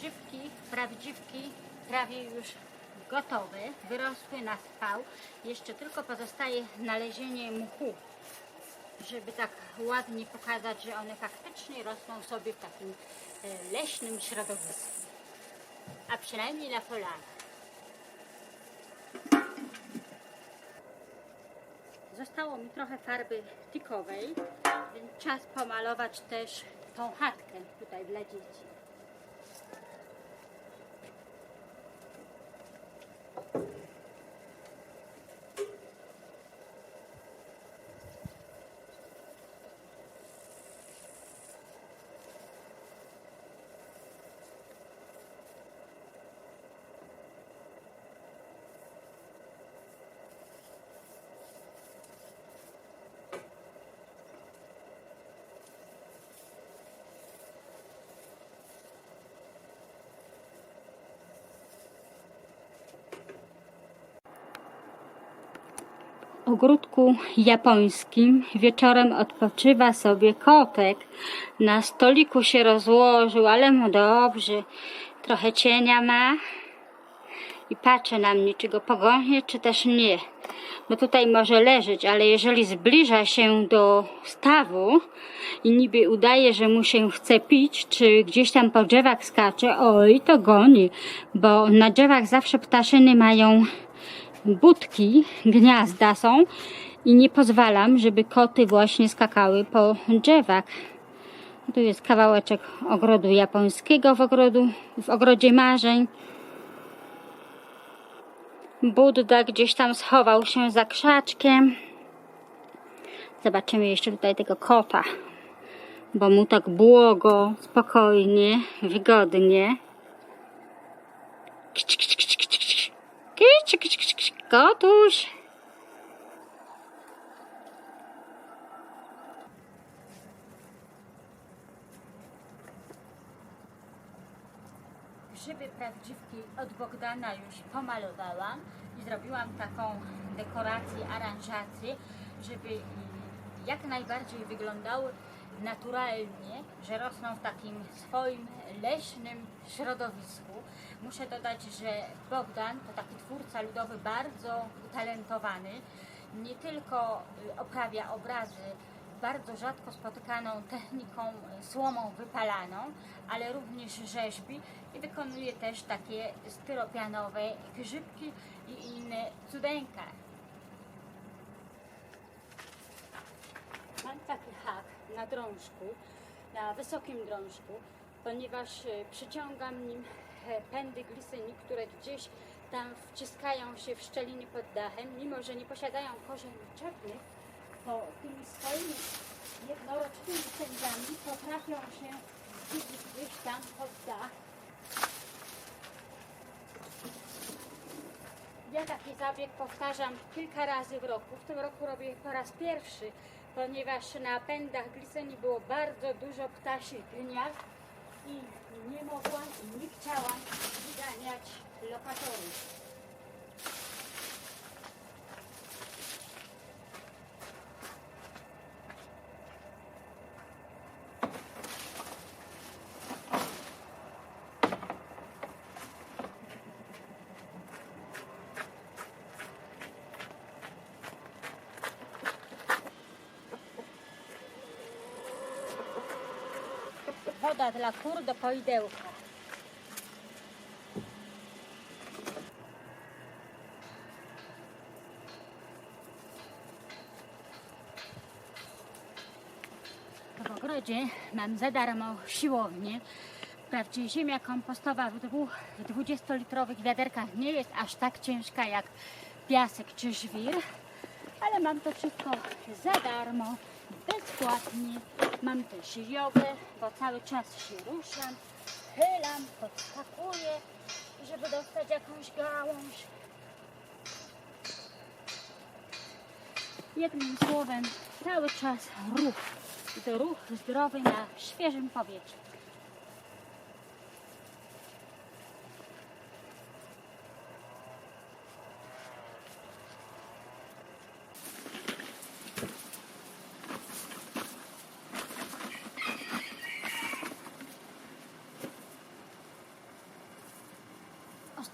Grzybki, prawdziwki prawie już gotowe, wyrosły na spał. Jeszcze tylko pozostaje nalezienie mchu, żeby tak ładnie pokazać, że one faktycznie rosną sobie w takim e, leśnym środowisku. A przynajmniej na polanach. Zostało mi trochę farby tikowej, więc czas pomalować też tą chatkę tutaj dla dzieci. Ogródku japońskim wieczorem odpoczywa sobie kotek. Na stoliku się rozłożył, ale mu dobrze. Trochę cienia ma i patrzy na mnie, czy go pogonię, czy też nie. Bo tutaj może leżeć, ale jeżeli zbliża się do stawu i niby udaje, że mu się chce pić, czy gdzieś tam po drzewach skacze, oj, to goni, bo na drzewach zawsze ptaszyny mają budki, gniazda są i nie pozwalam, żeby koty właśnie skakały po drzewach. Tu jest kawałeczek ogrodu japońskiego w, ogrodu, w ogrodzie marzeń. Budda gdzieś tam schował się za krzaczkiem. Zobaczymy jeszcze tutaj tego kota, bo mu tak błogo, spokojnie, wygodnie. Kic, kic, kic, kic, kic. Kic, kic, kic, kic. Kotuś. Grzyby prawdziwki od Bogdana już pomalowałam i zrobiłam taką dekorację, aranżację, żeby jak najbardziej wyglądały naturalnie, że rosną w takim swoim leśnym środowisku. Muszę dodać, że Bogdan to taki twórca ludowy bardzo utalentowany. Nie tylko y, oprawia obrazy bardzo rzadko spotykaną techniką słomą wypalaną, ale również rzeźbi i wykonuje też takie styropianowe grzybki i inne cudeńka. Mam taki hak na drążku, na wysokim drążku, ponieważ e, przyciągam nim e, pędy glisyni, które gdzieś tam wciskają się w szczeliny pod dachem, mimo że nie posiadają korzeni czepnych, to tymi swoimi jednorocznymi pędami potrafią się wbić gdzieś tam pod dach. Ja taki zabieg powtarzam kilka razy w roku. W tym roku robię po raz pierwszy, ponieważ na pędach glisyni było bardzo dużo ptasich gniazd i nie mogłam i nie chciałam wyganiać lokatorów. Woda dla kur do poidełka. W ogrodzie mam za darmo siłownię. Wprawdzie ziemia kompostowa w dwóch 20-litrowych wiaderkach nie jest aż tak ciężka jak piasek czy żwir, ale mam to wszystko za darmo, bezpłatnie. Mam też jogę, bo cały czas się ruszam, chylam, podskakuję, żeby dostać jakąś gałąź. Jednym słowem, cały czas ruch. To ruch zdrowy na świeżym powietrzu.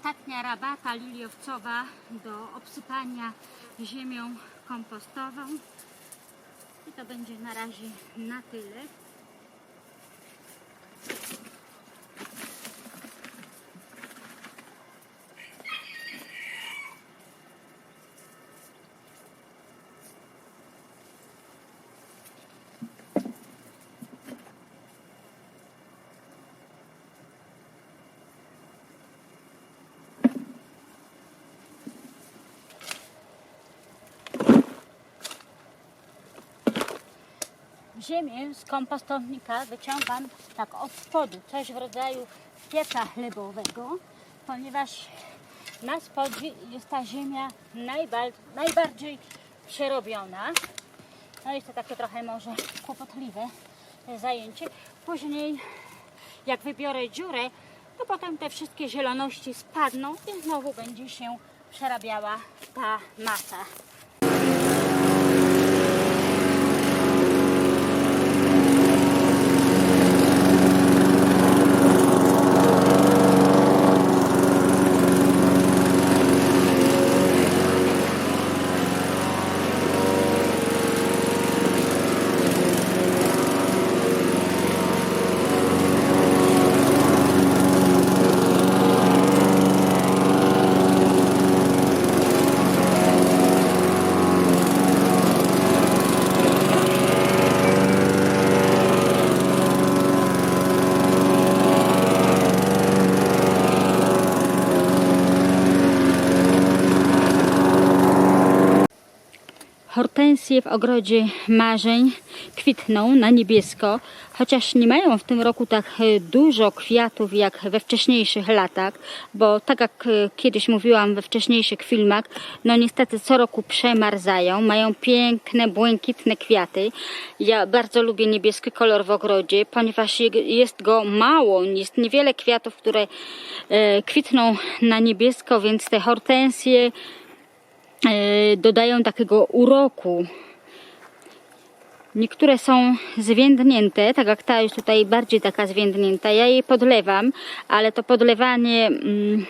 Ostatnia rabata liliowcowa do obsypania ziemią kompostową. I to będzie na razie na tyle. Ziemię z kompostownika wyciągam tak od spodu, coś w rodzaju pieca chlebowego, ponieważ na spodzie jest ta ziemia najba- najbardziej przerobiona. No jest to takie trochę może kłopotliwe zajęcie. Później jak wybiorę dziurę, to potem te wszystkie zieloności spadną i znowu będzie się przerabiała ta masa. Hortensje w ogrodzie marzeń kwitną na niebiesko, chociaż nie mają w tym roku tak e, dużo kwiatów jak we wcześniejszych latach, bo tak jak e, kiedyś mówiłam we wcześniejszych filmach, no niestety co roku przemarzają, mają piękne, błękitne kwiaty. Ja bardzo lubię niebieski kolor w ogrodzie, ponieważ je- jest go mało, jest niewiele kwiatów, które e, kwitną na niebiesko, więc te hortensje dodają takiego uroku. Niektóre są zwiędnięte, tak jak ta jest tutaj bardziej taka zwiędnięta. Ja jej podlewam, ale to podlewanie mm,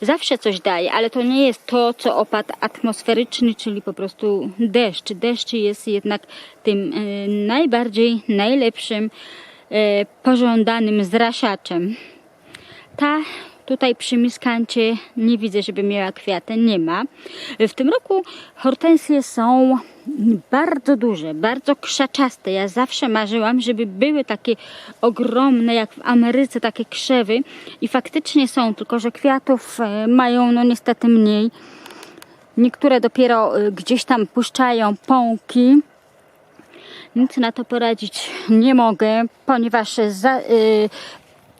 zawsze coś daje, ale to nie jest to, co opad atmosferyczny, czyli po prostu deszcz. Deszcz jest jednak tym e, najbardziej, najlepszym, e, pożądanym zraszaczem. Ta tutaj przy miskancie nie widzę, żeby miała kwiaty, nie ma. W tym roku hortensje są bardzo duże, bardzo krzaczaste. Ja zawsze marzyłam, żeby były takie ogromne, jak w Ameryce, takie krzewy i faktycznie są, tylko że kwiatów e, mają no niestety mniej. Niektóre dopiero e, gdzieś tam puszczają pąki. Nic na to poradzić nie mogę, ponieważ za, y,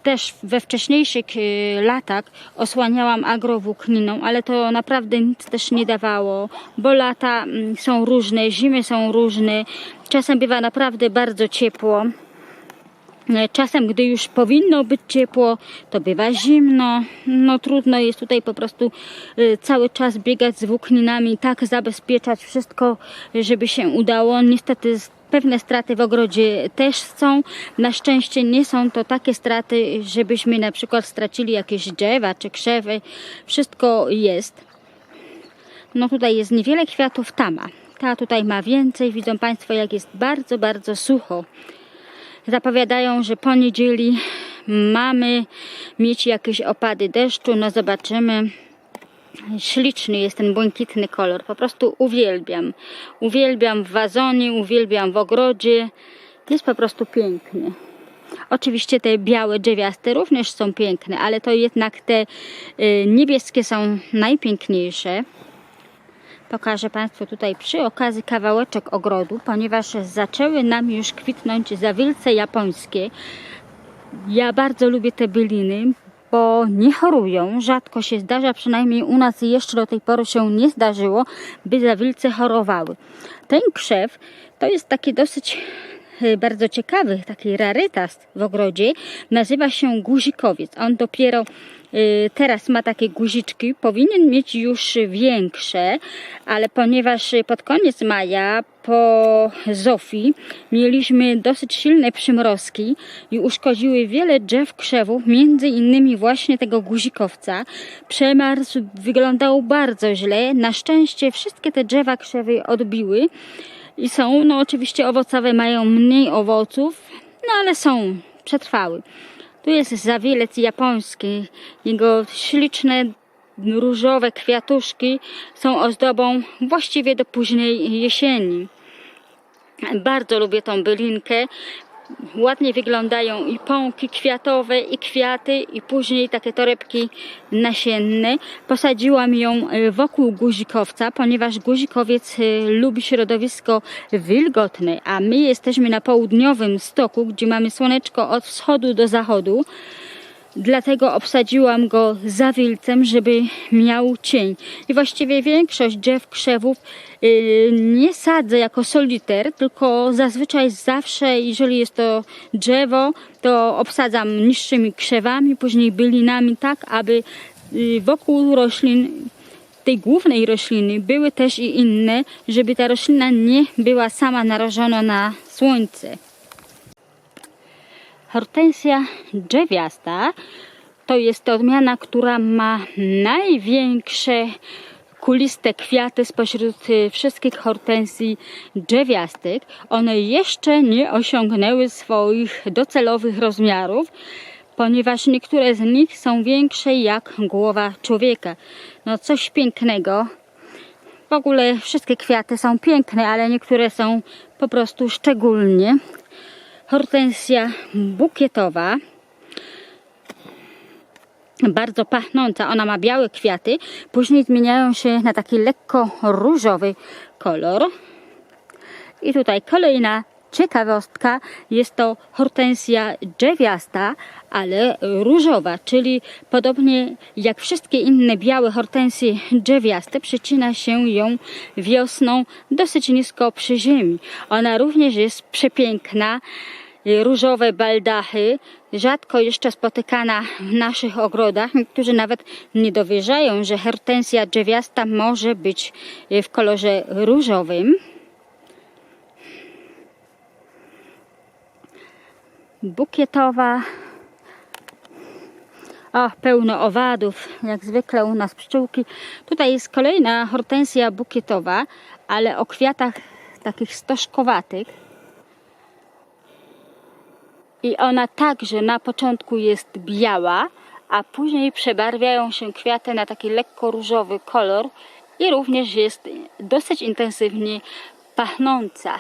też we wcześniejszych y, latach osłaniałam agrowłókniną, ale to naprawdę nic też nie dawało, bo lata mm, są różne, zimy są różne, czasem bywa naprawdę bardzo ciepło. E, Czasem, gdy już powinno być ciepło, to bywa zimno. No trudno jest tutaj po prostu y, cały czas biegać z włókninami, tak zabezpieczać wszystko, żeby się udało. Niestety pewne straty w ogrodzie też są. Na szczęście nie są to takie straty, żebyśmy na przykład stracili jakieś drzewa czy krzewy. Wszystko jest. No tutaj jest niewiele kwiatów tama. Ta tutaj ma więcej. Widzą Państwo, jak jest bardzo, bardzo sucho zapowiadają, że po niedzieli mamy mieć jakieś opady deszczu. No zobaczymy. Śliczny jest ten błękitny kolor. Po prostu uwielbiam. Uwielbiam w wazonie, uwielbiam w ogrodzie. Jest po prostu piękny. Oczywiście te białe drzewiaste również są piękne, ale to jednak te y, niebieskie są najpiękniejsze. Pokażę Państwu tutaj przy okazji kawałeczek ogrodu, ponieważ zaczęły nam już kwitnąć zawilce japońskie. Ja bardzo lubię te byliny, bo nie chorują. Rzadko się zdarza, przynajmniej u nas jeszcze do tej pory się nie zdarzyło, by zawilce chorowały. Ten krzew to jest taki dosyć bardzo ciekawy, taki rarytas w ogrodzie. Nazywa się guzikowiec. On dopiero e, teraz ma takie guziczki. Powinien mieć już większe, ale ponieważ pod koniec maja po Zofii mieliśmy dosyć silne przymrozki i uszkodziły wiele drzew krzewów, między innymi właśnie tego guzikowca. Przemarzł wyglądał bardzo źle. Na szczęście wszystkie te drzewa krzewy odbiły i są, no oczywiście owocowe mają mniej owoców, no ale są, przetrwały. Tu jest zawilec japoński. Jego śliczne różowe kwiatuszki są ozdobą właściwie do późnej jesieni. Bardzo lubię tą bylinkę. Ładnie wyglądają i pąki kwiatowe, i kwiaty, i później takie torebki nasienne. Posadziłam ją e, wokół guzikowca, ponieważ guzikowiec e, lubi środowisko wilgotne, a my jesteśmy na południowym stoku, gdzie mamy słoneczko od wschodu do zachodu. Dlatego obsadziłam go zawilcem, żeby miał cień. I właściwie większość drzew krzewów yy, nie sadzę jako soliter, tylko zazwyczaj zawsze, jeżeli jest to drzewo, to obsadzam niższymi krzewami, później bylinami, tak aby yy, wokół roślin tej głównej rośliny były też i inne, żeby ta roślina nie była sama narażona na słońce. Hortensja drzewiasta to jest odmiana, która ma największe kuliste kwiaty spośród y, wszystkich hortensji drzewiastych. One jeszcze nie osiągnęły swoich docelowych rozmiarów, ponieważ niektóre z nich są większe jak głowa człowieka. No coś pięknego. W ogóle wszystkie kwiaty są piękne, ale niektóre są po prostu szczególnie hortensja bukietowa. Bardzo pachnąca. Ona ma białe kwiaty. Później zmieniają się na taki lekko różowy kolor. I tutaj kolejna ciekawostka. Jest to hortensja drzewiasta, ale różowa, czyli podobnie jak wszystkie inne białe hortensje drzewiaste, przycina się ją wiosną dosyć nisko przy ziemi. Ona również jest przepiękna. Różowe baldachy, rzadko jeszcze spotykana w naszych ogrodach. Niektórzy nawet nie dowierzają, że hortensja drzewiasta może być w kolorze różowym. Bukietowa. O, pełno owadów, jak zwykle u nas pszczółki. Tutaj jest kolejna hortensja bukietowa, ale o kwiatach takich stożkowatych. I ona także na początku jest biała, a później przebarwiają się kwiaty na taki lekko różowy kolor i również jest dosyć intensywnie pachnąca.